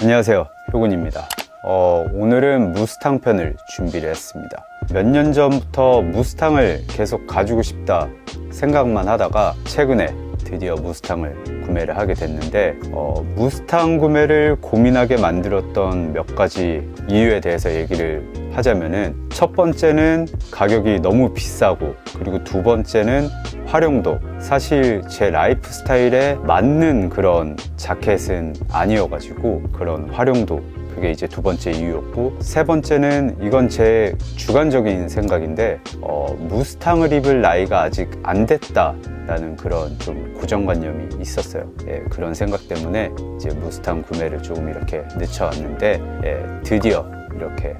안녕하세요. 효군입니다. 어, 오늘은 무스탕 편을 준비를 했습니다 몇 년 전부터 무스탕을 계속 가지고 싶다 생각만 하다가 최근에 드디어 무스탕을 구매를 하게 됐는데 어, 무스탕 구매를 고민하게 만들었던 몇 가지 이유에 대해서 얘기를 하자면은 첫 번째는 가격이 너무 비싸고 그리고 두 번째는 활용도 사실 제 라이프 스타일에 맞는 그런 자켓은 아니어가지고 그런 활용도 그게 이제 두 번째 이유였고 세 번째는 이건 제 주관적인 생각인데 어, 무스탕을 입을 나이가 아직 안 됐다라는 그런 좀 고정관념이 있었어요. 예, 그런 생각 때문에 이제 무스탕 구매를 조금 이렇게 늦춰왔는데 예, 드디어 이렇게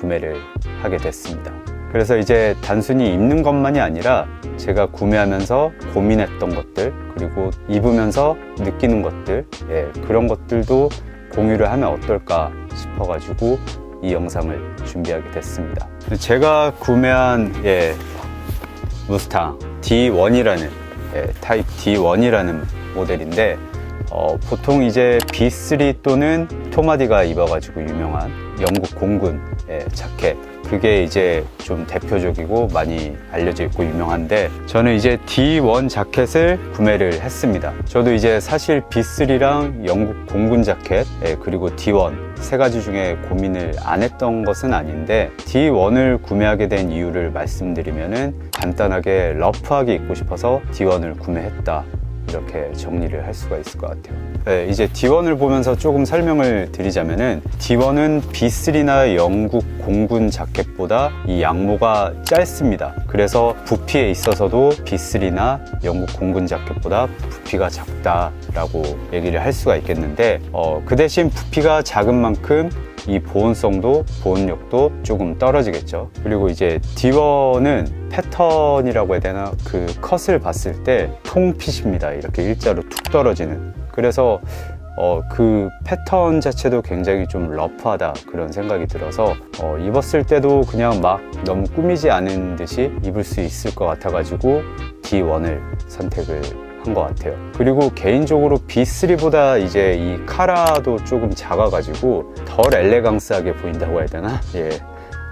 구매를 하게 됐습니다. 그래서 이제 단순히 입는 것만이 아니라 제가 구매하면서 고민했던 것들 그리고 입으면서 느끼는 것들 예, 그런 것들도 공유를 하면 어떨까 싶어가지고 이 영상을 준비하게 됐습니다. 제가 구매한 예, 무스탕 D1이라는 예, 타입 D1이라는 모델인데 어, 보통 이제 B3 또는 토마디가 입어가지고 유명한 영국 공군 예, 자켓 그게 이제 좀 대표적이고 많이 알려져 있고 유명한데 저는 이제 D1 자켓을 구매를 했습니다. 저도 이제 사실 B3랑 영국 공군 자켓 예, 그리고 D1 세 가지 중에 고민을 안 했던 것은 아닌데 D1을 구매하게 된 이유를 말씀드리면은 간단하게 러프하게 입고 싶어서 D1을 구매했다. 이렇게 정리를 할 수가 있을 것 같아요. 네, 이제 D1을 보면서 조금 설명을 드리자면은 D1은 B3나 영국 공군 자켓보다 이 양모가 짧습니다. 그래서 부피에 있어서도 B3나 영국 공군 자켓보다 부피가 작다라고 얘기를 할 수가 있겠는데 어, 그 대신 부피가 작은 만큼 이 보온성도 보온력도 조금 떨어지겠죠. 그리고 이제 D1은 패턴이라고 해야 되나 그 컷을 봤을 때 통핏입니다. 이렇게 일자로 툭 떨어지는. 그래서 어, 그 패턴 자체도 굉장히 좀 러프하다 그런 생각이 들어서 어, 입었을 때도 그냥 막 너무 꾸미지 않은 듯이 입을 수 있을 것 같아가지고 D1을 선택을 한것 같아요. 그리고 개인적으로 B3보다 이제 이 카라도 조금 작아가지고 덜 엘레강스하게 보인다고 해야 되나? 예.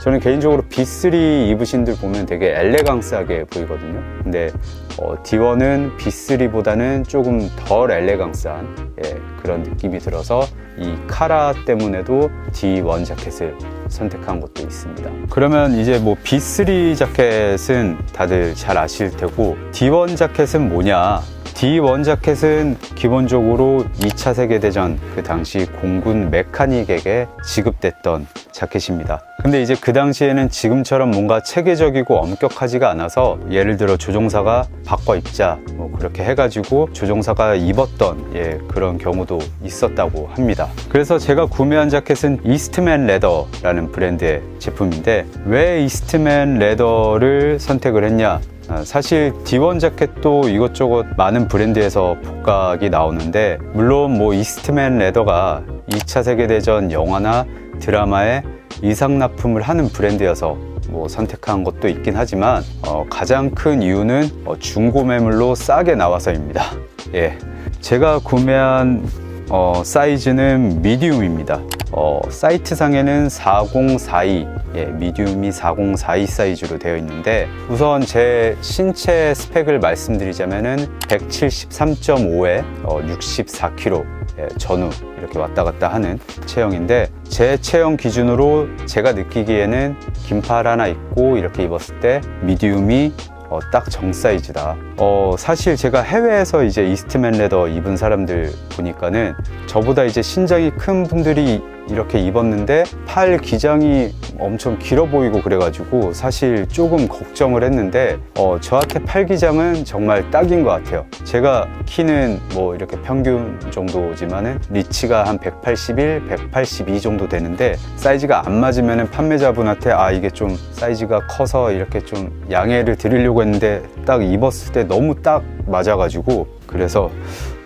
저는 개인적으로 B3 입으신 들 보면 되게 엘레강스하게 보이거든요. 근데 어, D1은 B3보다는 조금 덜 엘레강스한 예, 그런 느낌이 들어서 이 카라 때문에도 D1 자켓을 선택한 것도 있습니다. 그러면 이제 뭐 B3 자켓은 다들 잘 아실 테고 D1 자켓은 뭐냐? D1 자켓은 기본적으로 2차 세계대전 그 당시 공군 메카닉에게 지급됐던 자켓입니다. 근데 이제 그 당시에는 지금처럼 뭔가 체계적이고 엄격하지가 않아서 예를 들어 조종사가 바꿔 입자 뭐 그렇게 해가지고 조종사가 입었던 예, 그런 경우도 있었다고 합니다. 그래서 제가 구매한 자켓은 이스트맨 레더라는 브랜드의 제품인데 왜 이스트맨 레더를 선택을 했냐? 아, 사실 D1 자켓도 이것저것 많은 브랜드에서 복각이 나오는데 물론 뭐 이스트맨 레더가 2차 세계대전 영화나 드라마에 이상 납품을 하는 브랜드여서 뭐 선택한 것도 있긴 하지만 어, 가장 큰 이유는 어, 중고 매물로 싸게 나와서입니다. 예, 제가 구매한 어, 사이즈는 미디움입니다. 어, 사이트상에는 4042, 예, 미디움이 4042 사이즈로 되어 있는데 우선 제 신체 스펙을 말씀드리자면은 173.5에 어, 64kg 예, 전후 이렇게 왔다 갔다 하는 체형인데 제 체형 기준으로 제가 느끼기에는 긴팔 하나 입고 이렇게 입었을 때 미디움이 어, 딱 정 사이즈다. 어, 사실 제가 해외에서 이제 이스트맨 레더 입은 사람들 보니까는 저보다 이제 신장이 큰 분들이 이렇게 입었는데 팔 기장이 엄청 길어 보이고 그래가지고 사실 조금 걱정을 했는데 어, 저한테 팔 기장은 정말 딱인 것 같아요. 제가 키는 뭐 이렇게 평균 정도지만은 리치가 한 181, 182 정도 되는데 사이즈가 안 맞으면은 판매자분한테 아 이게 좀 사이즈가 커서 이렇게 좀 양해를 드리려고 했는데 딱 입었을 때 너무 딱 맞아가지고 그래서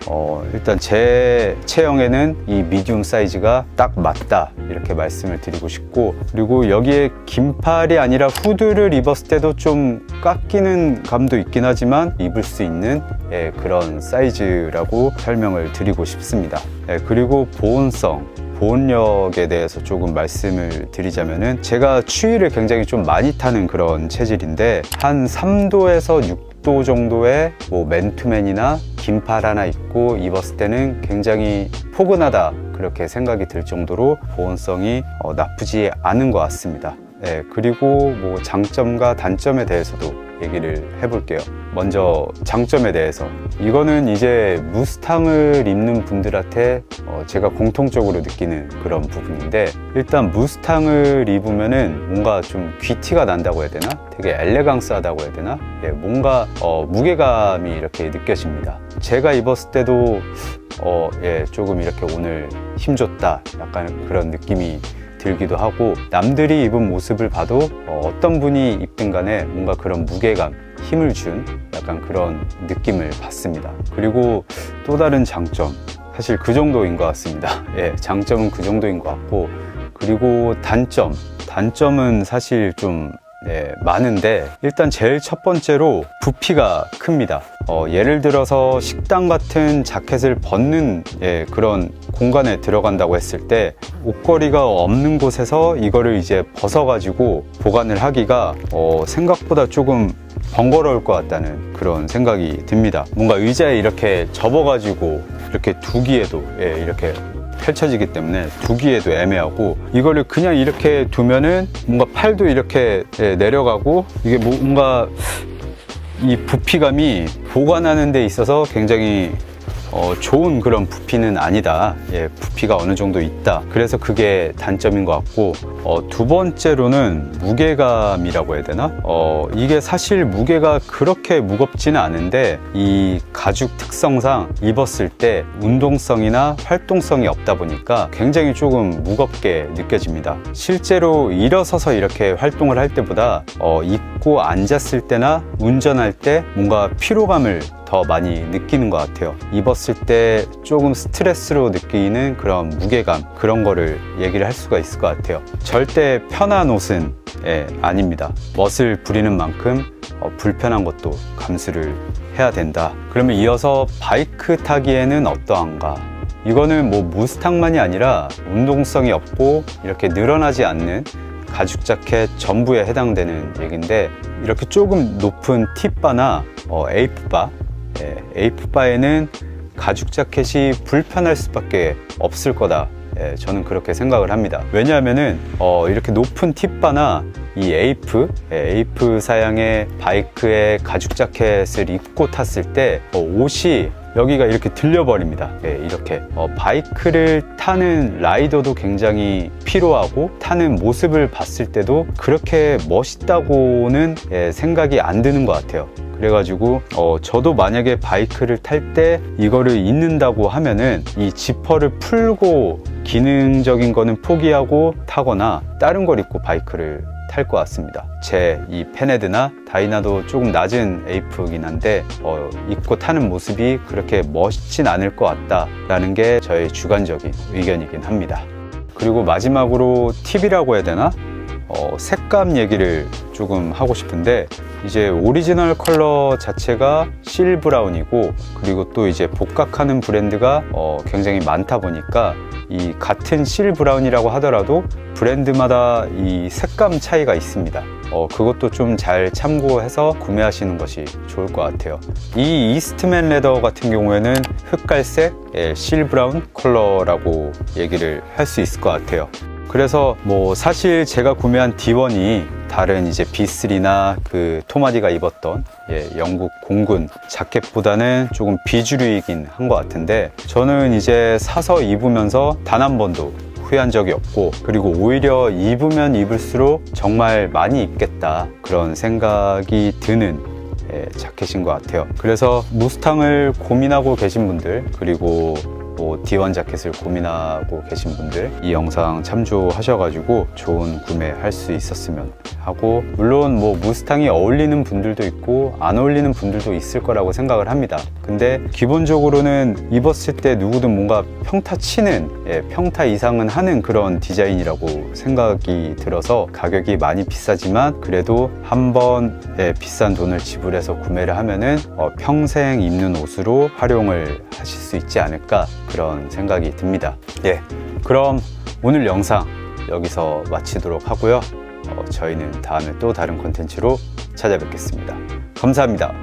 어, 일단 제 체형에는 이 미디움 사이즈가 딱 맞다 이렇게 말씀을 드리고 싶고 그리고 여기에 긴팔이 아니라 후드를 입었을 때도 좀 깎이는 감도 있긴 하지만 입을 수 있는 예, 그런 사이즈라고 설명을 드리고 싶습니다. 예, 그리고 보온성 보온력에 대해서 조금 말씀을 드리자면은 제가 추위를 굉장히 좀 많이 타는 그런 체질인데 한 3도에서 6 도 정도의 뭐 맨투맨이나 긴팔 하나 입고 입었을 때는 굉장히 포근하다 그렇게 생각이 들 정도로 보온성이 어, 나쁘지 않은 것 같습니다. 네, 그리고 뭐 장점과 단점에 대해서도 얘기를 해볼게요. 먼저 장점에 대해서 이거는 이제 무스탕을 입는 분들한테 어, 제가 공통적으로 느끼는 그런 부분인데 일단 무스탕을 입으면은 뭔가 좀 귀티가 난다고 해야 되나? 되게 엘레강스하다고 해야 되나? 예, 뭔가 어, 무게감이 이렇게 느껴집니다. 제가 입었을 때도 어, 예, 조금 이렇게 오늘 힘줬다 약간 그런 느낌이 들기도 하고 남들이 입은 모습을 봐도 어, 떤 분이 입든 간에 뭔가 그런 무게감, 힘을 준 약간 그런 느낌을 받습니다. 그리고 또 다른 장점, 사실 그 정도인 것 같습니다. 예, 장점은 그 정도인 것 같고 그리고 단점, 단점은 사실 좀 네, 많은데 일단 제일 첫 번째로 부피가 큽니다. 어, 예를 들어서 식당 같은 자켓을 벗는 예, 그런 공간에 들어간다고 했을 때 옷걸이가 없는 곳에서 이거를 이제 벗어가지고 보관을 하기가 어, 생각보다 조금 번거로울 것 같다는 그런 생각이 듭니다. 뭔가 의자에 이렇게 접어가지고 이렇게 두기에도 예, 이렇게 펼쳐지기 때문에 두기에도 애매하고 이거를 그냥 이렇게 두면은 뭔가 팔도 이렇게 예, 내려가고 이게 뭔가 이 부피감이 보관하는 데 있어서 굉장히 어, 좋은 그런 부피는 아니다. 예, 부피가 어느 정도 있다. 그래서 그게 단점인 것 같고, 어, 두 번째로는 무게감이라고 해야 되나? 어, 이게 사실 무게가 그렇게 무겁지는 않은데, 이 가죽 특성상 입었을 때 운동성이나 활동성이 없다 보니까 굉장히 조금 무겁게 느껴집니다. 실제로 일어서서 이렇게 활동을 할 때보다, 어, 입고 앉았을 때나 운전할 때 뭔가 피로감을 더 많이 느끼는 것 같아요. 입었을 때 조금 스트레스로 느끼는 그런 무게감, 그런 거를 얘기를 할 수가 있을 것 같아요. 절대 편한 옷은 예, 아닙니다. 멋을 부리는 만큼 어, 불편한 것도 감수를 해야 된다. 그러면 이어서 바이크 타기에는 어떠한가? 이거는 뭐 무스탕만이 아니라 운동성이 없고 이렇게 늘어나지 않는 가죽 자켓 전부에 해당되는 얘기인데 이렇게 조금 높은 팁바나 어, 에이프바 예, 에이프바에는 가죽 자켓이 불편할 수밖에 없을 거다. 예, 저는 그렇게 생각을 합니다. 왜냐하면은 어, 이렇게 높은 팁바나 이 에이프, 예, 에이프 사양의 바이크의 가죽 자켓을 입고 탔을 때 어, 옷이 여기가 이렇게 들려버립니다. 예, 이렇게 어, 바이크를 타는 라이더도 굉장히 피로하고 타는 모습을 봤을 때도 그렇게 멋있다고는 예, 생각이 안 드는 것 같아요. 그래가지고 어, 저도 만약에 바이크를 탈 때 이거를 입는다고 하면은 이 지퍼를 풀고 기능적인 거는 포기하고 타거나 다른 걸 입고 바이크를 탈 것 같습니다. 제 이 페네드나 다이나도 조금 낮은 에이프긴 한데 어, 입고 타는 모습이 그렇게 멋있진 않을 것 같다라는 게 저의 주관적인 의견이긴 합니다. 그리고 마지막으로 팁이라고 해야 되나? 어, 색감 얘기를 조금 하고 싶은데 이제 오리지널 컬러 자체가 실 브라운이고 그리고 또 이제 복각하는 브랜드가 어, 굉장히 많다 보니까 이 같은 실 브라운이라고 하더라도 브랜드마다 이 색감 차이가 있습니다. 어, 그것도 좀 잘 참고해서 구매하시는 것이 좋을 것 같아요. 이 이스트맨 레더 같은 경우에는 흑갈색, 예, 실 브라운 컬러라고 얘기를 할 수 있을 것 같아요. 그래서 뭐 사실 제가 구매한 D1이 다른 이제 B3나 그 토마디가 입었던 예, 영국 공군 자켓보다는 조금 비주류이긴 한 것 같은데 저는 이제 사서 입으면서 단 한 번도 후회한 적이 없고 그리고 오히려 입으면 입을수록 정말 많이 입겠다 그런 생각이 드는 예, 자켓인 것 같아요. 그래서 무스탕을 고민하고 계신 분들 그리고 뭐 D1 자켓을 고민하고 계신 분들 이 영상 참조하셔가지고 좋은 구매할 수 있었으면 하고 물론 뭐 무스탕이 어울리는 분들도 있고 안 어울리는 분들도 있을 거라고 생각을 합니다. 근데 기본적으로는 입었을 때 누구든 뭔가 평타 치는 예, 평타 이상은 하는 그런 디자인이라고 생각이 들어서 가격이 많이 비싸지만 그래도 한번 예, 비싼 돈을 지불해서 구매를 하면은 어, 평생 입는 옷으로 활용을 하실 수 있지 않을까 그런 생각이 듭니다. 예, 그럼 오늘 영상 여기서 마치도록 하고요. 어, 저희는 다음에 또 다른 콘텐츠로 찾아뵙겠습니다. 감사합니다.